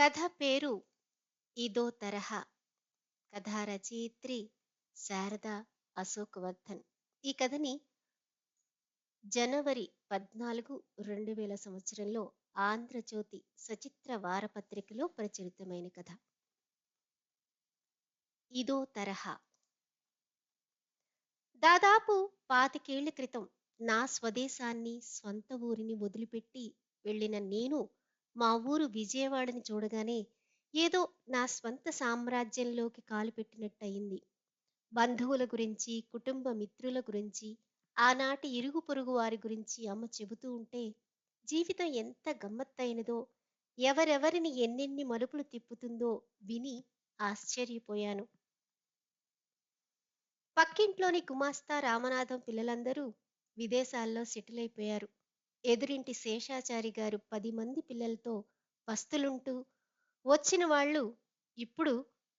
కథ పేరు ఇదో తరహా. కథా రచయిత్రి శారద అశోక్ వర్ధన్ ఈ కథని జనవరి పద్నాలుగు రెండు వేల సంవత్సరంలో ఆంధ్రజ్యోతి సచిత్ర వారపత్రికలో ప్రచురితమైన కథ. ఇదో తరహా. దాదాపు పాతికేళ్ళ క్రితం నా స్వదేశాన్ని స్వంత ఊరిని వదిలిపెట్టి వెళ్ళిన నేను మా ఊరు విజయవాడని చూడగానే ఏదో నా స్వంత సామ్రాజ్యంలోకి కాలు పెట్టినట్టయింది. బంధువుల గురించి కుటుంబ మిత్రుల గురించి ఆనాటి ఇరుగు పొరుగు వారి గురించి అమ్మ చెబుతూ ఉంటే జీవితం ఎంత గమ్మత్తైనదో ఎవరెవరిని ఎన్నెన్ని మలుపులు తిప్పుతుందో విని ఆశ్చర్యపోయాను. పక్కింట్లోని గుమాస్తా రామనాథం పిల్లలందరూ విదేశాల్లో సెటిల్ అయిపోయారు ఎదురింటి శేషాచారి గారు పది మంది పిల్లలతో పస్తులుంటూ వచ్చిన వాళ్ళు ఇప్పుడు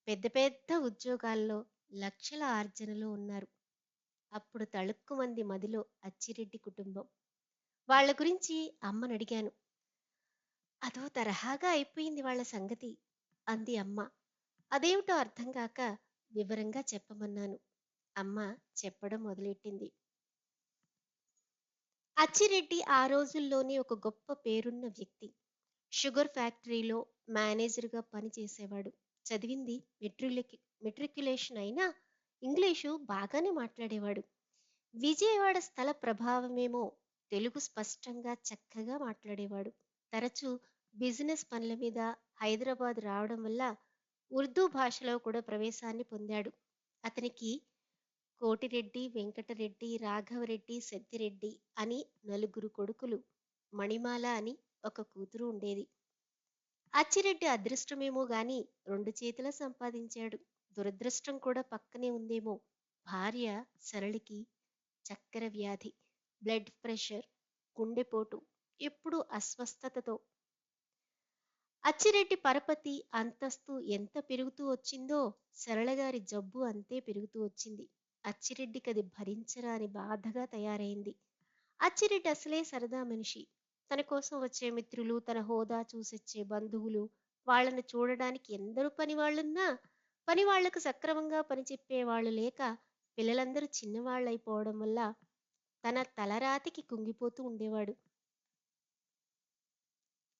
పెద్ద పెద్ద ఉద్యోగాల్లో లక్షల ఆర్జనలో ఉన్నారు. అప్పుడు తళుక్కు మంది మదిలో అచ్చిరెడ్డి కుటుంబం. వాళ్ళ గురించి అమ్మను అడిగాను అదో తరహాగా అయిపోయింది వాళ్ళ సంగతి అంది అమ్మ. అదేమిటో అర్థం కాక వివరంగా చెప్పమన్నాను. అమ్మ చెప్పడం మొదలెట్టింది. అచ్చిరెడ్డి ఆ రోజుల్లోనే ఒక గొప్ప పేరున్న వ్యక్తి. షుగర్ ఫ్యాక్టరీలో మేనేజర్గా పనిచేసేవాడు. చదివింది మెట్రిలకి మెట్రిక్యులేషన్ అయినా ఇంగ్లీషు బాగానే మాట్లాడేవాడు. విజయవాడ స్థల ప్రభావమేమో తెలుగు స్పష్టంగా చక్కగా మాట్లాడేవాడు. తరచూ బిజినెస్ పనుల మీద హైదరాబాద్ రావడం వల్ల ఉర్దూ భాషలో కూడా ప్రవేశాన్ని పొందాడు. అతనికి కోటిరెడ్డి వెంకటరెడ్డి రాఘవరెడ్డి సెద్దిరెడ్డి అని నలుగురు కొడుకులు మణిమాల అని ఒక కూతురు ఉండేది. అచ్చిరెడ్డి అదృష్టమేమో గాని రెండు చేతుల సంపాదించాడు. దురదృష్టం కూడా పక్కనే ఉందేమో. భార్య సరళికి చక్కెర వ్యాధి బ్లడ్ ప్రెషర్ గుండెపోటు ఎప్పుడూ అస్వస్థతతో. అచ్చిరెడ్డి పరపతి అంతస్తు ఎంత పెరుగుతూ వచ్చిందో సరళగారి జబ్బు అంతే పెరుగుతూ వచ్చింది. అచ్చిరెడ్డికి అది భరించరాని బాధగా తయారైంది. అచ్చిరెడ్డి అసలే సరదా మనిషి. తన కోసం వచ్చే మిత్రులు తన హోదా చూసొచ్చే బంధువులు వాళ్ళని చూడడానికి ఎందరు పని వాళ్ళున్నా పని వాళ్ళకు సక్రమంగా పనిచెప్పే వాళ్ళు లేక పిల్లలందరూ చిన్నవాళ్ళైపోవడం వల్ల తన తలరాతికి కుంగిపోతూ ఉండేవాడు.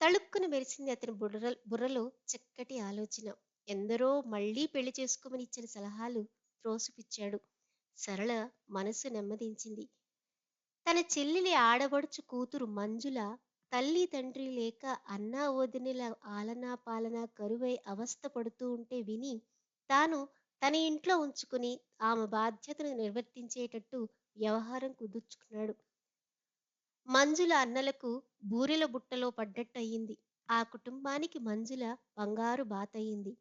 తళుక్కున మెరిసింది అతని బుర్ర బుర్రలో చక్కటి ఆలోచన. ఎందరో మళ్ళీ పెళ్ళి చేసుకోమని ఇచ్చిన సలహాలు త్రోసిపిచ్చాడు. సరళ మనసు నెమ్మదించింది. తన చెల్లెలి ఆడబడుచు కూతురు మంజుల తల్లి తండ్రి లేక అన్నా వదినల ఆలనా పాలన కరువై అవస్థ పడుతూ ఉంటే విని తాను తన ఇంట్లో ఉంచుకుని ఆమె బాధ్యతను నిర్వర్తించేటట్టు వ్యవహారం కుదుర్చుకున్నాడు. మంజుల అన్నలకు బూరెల బుట్టలో పడ్డట్టయింది. ఆ కుటుంబానికి మంజుల బంగారు బాతయింది.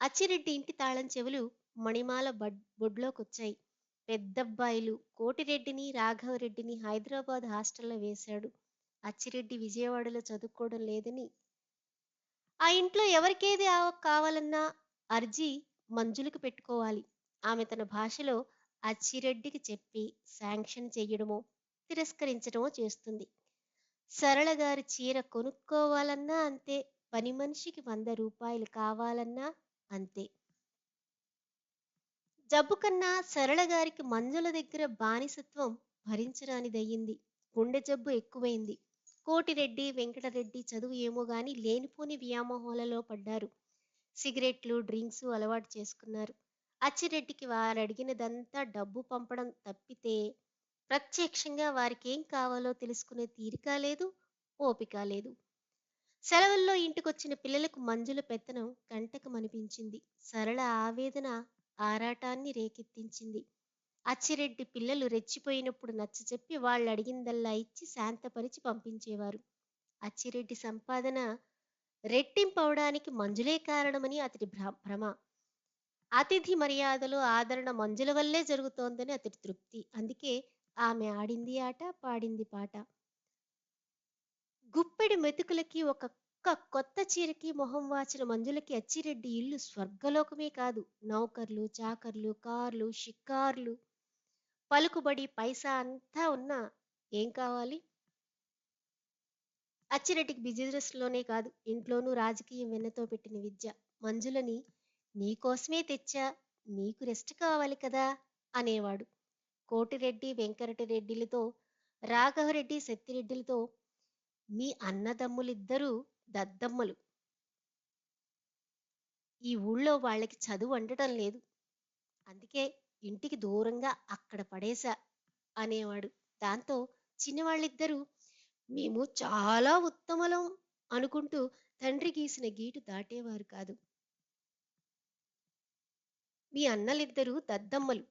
అచ్చిరెడ్డి ఇంటి తాళం చెవులు మణిమాల బడ్ బొడ్లోకొచ్చాయి. పెద్దబ్బాయిలు కోటిరెడ్డిని రాఘవరెడ్డిని హైదరాబాద్ హాస్టల్లో వేశాడు. అచ్చిరెడ్డి విజయవాడలో చదువుకోవడం లేదని. ఆ ఇంట్లో ఎవరికేది కావాలన్నా అర్జీ మంజులకు పెట్టుకోవాలి. ఆమె తన భాషలో అచ్చిరెడ్డికి చెప్పి శాంక్షన్ చెయ్యడమో తిరస్కరించడమో చేస్తుంది. సరళ గారి చీర కొనుక్కోవాలన్నా అంతే పని మనిషికి వంద రూపాయలు కావాలన్నా అంతే. జబ్బు కన్నా సరళ గారికి మంజుల దగ్గర బానిసత్వం భరించరానిదయ్యింది. గుండె జబ్బు ఎక్కువైంది. కోటిరెడ్డి వెంకటరెడ్డి చదువు ఏమో గాని లేనిపోని వ్యామోహాలలో పడ్డారు. సిగరెట్లు డ్రింక్స్ అలవాటు చేసుకున్నారు. అచ్చిరెడ్డికి వారు అడిగినదంతా డబ్బు పంపడం తప్పితే ప్రత్యక్షంగా వారికి ఏం కావాలో తెలుసుకునే తీరిక లేదు ఓపిక లేదు. సెలవుల్లో ఇంటికొచ్చిన పిల్లలకు మంజుల పెత్తనం కంటకమనిపించింది. సరళ ఆవేదన ఆరాటాన్ని రేకెత్తించింది. అచ్చిరెడ్డి పిల్లలు రెచ్చిపోయినప్పుడు నచ్చచెప్పి వాళ్ళు అడిగిందల్లా ఇచ్చి శాంతపరిచి పంపించేవారు. అచ్చిరెడ్డి సంపాదన రెట్టింపవడానికి మంజులే కారణమని అతడి భ్రమ. అతిథి మర్యాదలు ఆదరణ మంజుల వల్లే జరుగుతోందని అతడి తృప్తి. అందుకే ఆమె ఆడింది ఆట పాడింది పాట. గుప్పెడి మెతుకులకి ఒక కొత్త చీరకి మొహం వాచిన మంజులకి అచ్చిరెడ్డి ఇల్లు స్వర్గలోకమే కాదు. నౌకర్లు చాకర్లు కార్లు షికార్లు. పలుకుబడి పైసా అంతా ఉన్నా ఏం కావాలి? అచ్చిరెడ్డికి బిజినెస్‌లోనే కాదు, ఇంట్లోనూ రాజకీయం వెన్నతో పెట్టిన విద్య. మంజులని "నీకోసమే తెచ్చా, నీకు రెస్ట్ కావాలి కదా" అనేవాడు. కోటిరెడ్డి, వెంకటరెడ్డిలతో, రాఘవరెడ్డి, సత్తిరెడ్డిలతో "మీ అన్నదమ్ములిద్దరూ దద్దమ్మలు. ఈ ఊళ్ళో వాళ్ళకి చదువు అంటటం లేదు. అందుకే ఇంటికి దూరంగా అక్కడ పడేశా" అనేవాడు. దాంతో చిన్నవాళ్ళిద్దరూ "మేము చాలా ఉత్తమలం అనుకుంటూ తండ్రి గీసిన గీటు దాటేవారు కాదు. "మీ అన్నలిద్దరూ దద్దమ్మలు.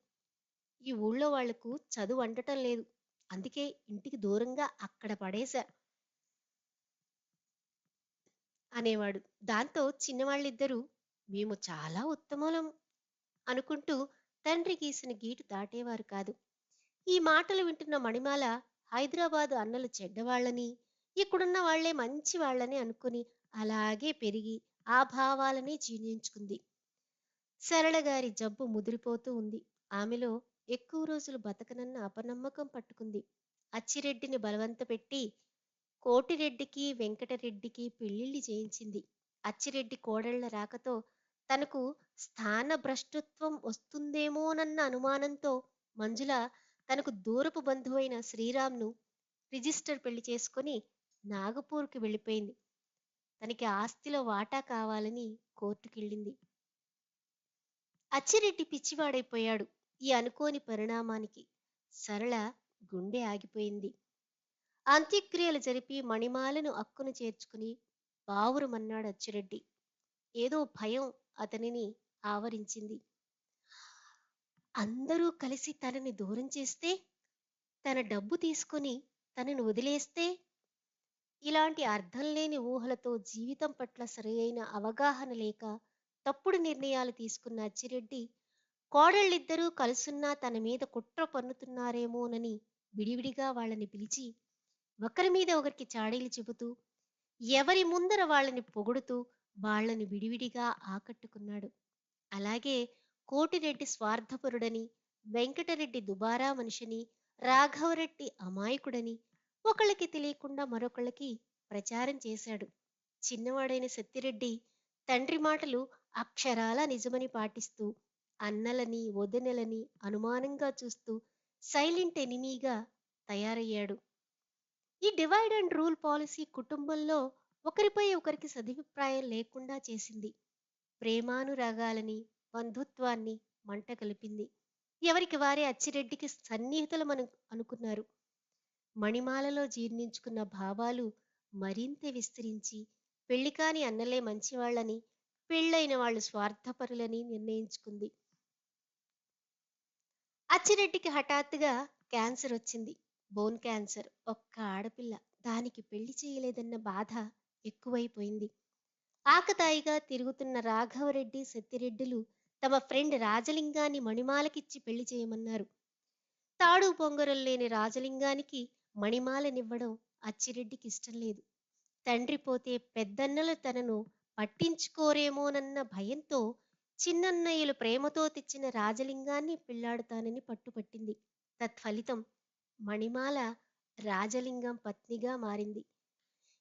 ఈ ఊళ్ళో వాళ్ళకు చదువు అంటటం లేదు. అందుకే ఇంటికి దూరంగా అక్కడ పడేశా" అనేవాడు. దాంతో చిన్నవాళ్ళిద్దరూ "మేము చాలా ఉత్తమలం అనుకుంటూ తండ్రి గీసిన గీటు దాటేవారు కాదు. ఈ మాటలు వింటున్న మణిమాల హైదరాబాదు అన్నలు చెడ్డవాళ్ళని, ఇక్కడున్న వాళ్ళే మంచివాళ్ళని అనుకుని అలాగే పెరిగి ఆ భావాలనే జీర్ణించుకుంది. సరళగారి జబ్బు ముదిరిపోతూ ఉంది. ఆమెలో ఎక్కువ రోజులు బతకనన్న అపనమ్మకం పట్టుకుంది. అచ్చిరెడ్డిని బలవంత పెట్టి కోటిరెడ్డికి, వెంకటరెడ్డికి పెళ్ళిళ్ళు చేయించింది. అచ్చిరెడ్డి కోడళ్ళ రాకతో తనకు స్థానభ్రష్టత్వం వస్తుందేమోనన్న అనుమానంతో మంజుల తనకు దూరపు బంధువైన శ్రీరాంను రిజిస్టర్ పెళ్ళి చేసుకుని నాగపూర్కి వెళ్ళిపోయింది. తనకి ఆస్తిలో వాటా కావాలని కోర్టుకెళ్ళింది. అచ్చిరెడ్డి పిచ్చివాడైపోయాడు. ఈ అనుకోని పరిణామానికి సరళ గుండె ఆగిపోయింది. అంత్యక్రియలు జరిపి మణిమాలను అక్కును చేర్చుకుని బావురుమన్నాడు అచ్చిరెడ్డి. ఏదో భయం అతనిని ఆవరించింది. అందరూ కలిసి తనని దూరం చేస్తే, తన డబ్బు తీసుకుని తనను వదిలేస్తే? ఇలాంటి అర్థంలేని ఊహలతో జీవితం పట్ల సరియైన అవగాహన లేక తప్పుడు నిర్ణయాలు తీసుకున్న అచ్చిరెడ్డి కోడళ్ళిద్దరూ కలుసున్నా తన మీద కుట్ర పన్నుతున్నారేమోనని విడివిడిగా వాళ్ళని పిలిచి ఒకరి మీద ఒకరికి చాడీలు చెబుతూ ఎవరి ముందర వాళ్ళని పొగుడుతూ వాళ్ళను విడివిడిగా ఆకట్టుకున్నాడు. అలాగే కోటిరెడ్డి స్వార్థపరుడని, వెంకటరెడ్డి దుబారా మనిషిని రాఘవరెడ్డి అమాయకుడని ఒకళ్ళకి తెలియకుండా మరొకళ్ళకి ప్రచారం చేశాడు. చిన్నవాడైన సత్తిరెడ్డి తండ్రి మాటలు అక్షరాల నిజమని పాటిస్తూ అన్నలని, వదినలని అనుమానంగా చూస్తూ సైలెంట్ ఎనిమీగా తయారయ్యాడు. ఈ డివైడ్ అండ్ రూల్ పాలసీ కుటుంబంలో ఒకరిపై ఒకరికి సదభిప్రాయం లేకుండా చేసింది. ప్రేమానురాగాలని, బంధుత్వాన్ని మంట కలిపింది. ఎవరికి వారే అచ్చిరెడ్డికి సన్నిహితులమను అనుకున్నారు. మణిమాలలో జీర్ణించుకున్న భావాలు మరింత విస్తరించి పెళ్ళికాని అన్నలే మంచివాళ్ళని, పెళ్ళైన వాళ్ళు స్వార్థపరులని నిర్ణయించుకుంది. అచ్చిరెడ్డికి హఠాత్తుగా క్యాన్సర్ వచ్చింది. Bone cancer. ఒక్క ఆడపిల్ల. దానికి పెళ్ళి చేయలేదన్న బాధ ఎక్కువైపోయింది. ఆకతాయిగా తిరుగుతున్న రాఘవరెడ్డి, సత్తిరెడ్డిలు తమ ఫ్రెండ్ రాజలింగాన్ని మణిమాలకిచ్చి పెళ్ళి చేయమన్నారు. తాడు పొంగరం లేని రాజలింగానికి మణిమాలనివ్వడం అచ్చిరెడ్డికి ఇష్టం లేదు. తండ్రి పోతే పెద్దన్నలు తనను పట్టించుకోరేమోనన్న భయంతో చిన్నన్నయ్యలు ప్రేమతో తెచ్చిన రాజలింగాన్ని పిల్లాడుతానని పట్టుపట్టింది. తత్ఫలితం మణిమాల రాజలింగం పత్నిగా మారింది.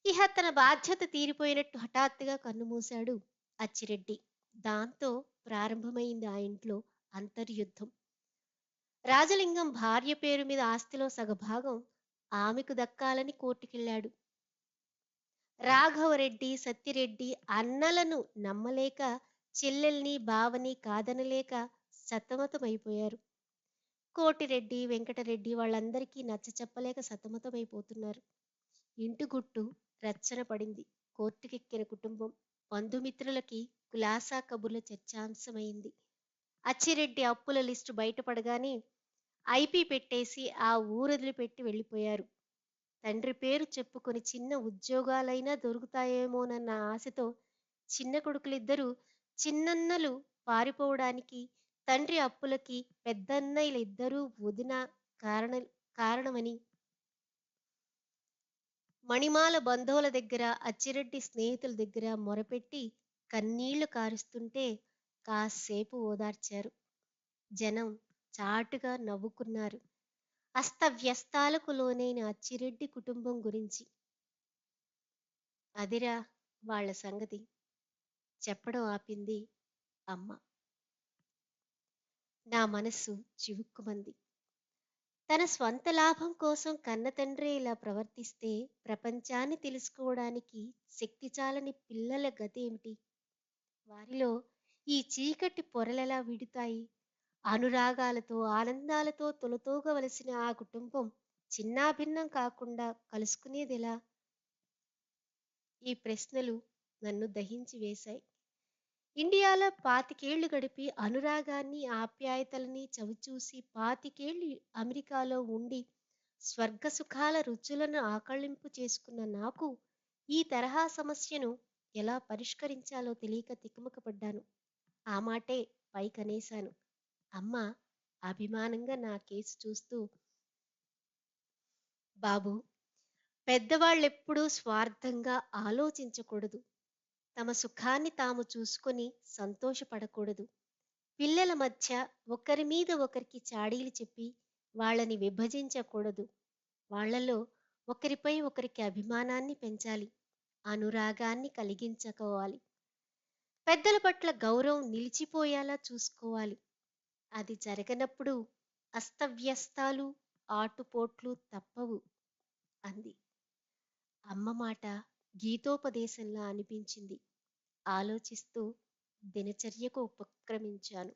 ఇహ తన బాధ్యత తీరిపోయినట్టు హఠాత్తుగా కన్నుమూశాడు అచ్చిరెడ్డి. దాంతో ప్రారంభమైంది ఆ ఇంట్లో అంతర్యుద్ధం. రాజలింగం భార్య పేరు మీద ఆస్తిలో సగభాగం ఆమెకు దక్కాలని కోర్టుకెళ్ళాడు. రాఘవరెడ్డి, సత్తిరెడ్డి అన్నలను నమ్మలేక చెల్లెల్ని, బావని కాదనలేక సతమతమైపోయారు. కోటిరెడ్డి, వెంకటరెడ్డి వాళ్ళందరికీ నచ్చ చెప్పలేక సతమతమైపోతున్నారు. ఇంటి గుట్టు రచ్చన పడింది. కోర్టుకెక్కిన కుటుంబం బంధుమిత్రులకి కులాసా కబుర్ల చర్చాంశమైంది. అచ్చిరెడ్డి అప్పుల లిస్టు బయటపడగానే ఐపీ పెట్టేసి ఆ ఊరొదిలిపెట్టి వెళ్ళిపోయారు. తండ్రి పేరు చెప్పుకొని చిన్న ఉద్యోగాలైనా దొరుకుతాయేమోనన్న ఆశతో చిన్న కొడుకులిద్దరూ చిన్నన్నలు పారిపోవడానికి తండ్రి అప్పులకి పెద్దన్నయ్యలిద్దరూ వదిన కారణ కారణమని మణిమాల బంధువుల దగ్గర, అచ్చిరెడ్డి స్నేహితుల దగ్గర మొరపెట్టి కన్నీళ్ళు కారుస్తుంటే కాసేపు ఓదార్చారు. జనం చాటుగా నవ్వుకున్నారు. అస్తవ్యస్తాలకు లోనైన అచ్చిరెడ్డి కుటుంబం గురించి. అదిరా వాళ్ళ సంగతి చెప్పడం ఆపింది అమ్మ నా మనస్సు చివుక్కుమంది. తన స్వంత లాభం కోసం కన్నతండ్రి ఇలా ప్రవర్తిస్తే ప్రపంచాన్ని తెలుసుకోవడానికి శక్తి చాలని పిల్లల గతేమిటి? వారిలో ఈ చీకటి పొరలెలా విడుతాయి? అనురాగాలతో ఆనందాలతో తొలతూగవలసిన ఆ కుటుంబం చిన్నాభిన్నం కాకుండా కలుసుకునేదెలా? ఈ ప్రశ్నలు నన్ను దహించి వేశాయి. ఇండియాలో పాతికేళ్ళు గడిపి అనురాగాన్ని ఆప్యాయతలని చవిచూసి పాతికేళ్ళు అమెరికాలో ఉండి స్వర్గ సుఖాల రుచులను ఆకళింపు చేసుకున్న నాకు ఈ తరహా సమస్యను ఎలా పరిష్కరించాలో తెలియక తికమకపడ్డాను ఆ మాటే పైకనేశాను. అమ్మ అభిమానంగా నా కేసు చూస్తూ బాబు పెద్దవాళ్ళెప్పుడూ స్వార్థంగా ఆలోచించకూడదు. తమ సుఖాన్ని తాము చూసుకొని సంతోషపడకూడదు. పిల్లల మధ్య ఒకరి మీద ఒకరికి చాడీలు చెప్పి వాళ్ళని విభజించకూడదు. వాళ్ళలో ఒకరిపై ఒకరికి అభిమానాన్ని పెంచాలి. అనురాగాన్ని కలిగించుకోవాలి. పెద్దల పట్ల గౌరవం నిలిచిపోయేలా చూసుకోవాలి. అది జరగనప్పుడు అస్తవ్యస్తాలు ఆటుపోట్లు తప్పవు అంది. అమ్మ మాట గీతోపదేశంలా అనిపించింది. ఆలోచిస్తూ దినచర్యకు ఉపక్రమించాను.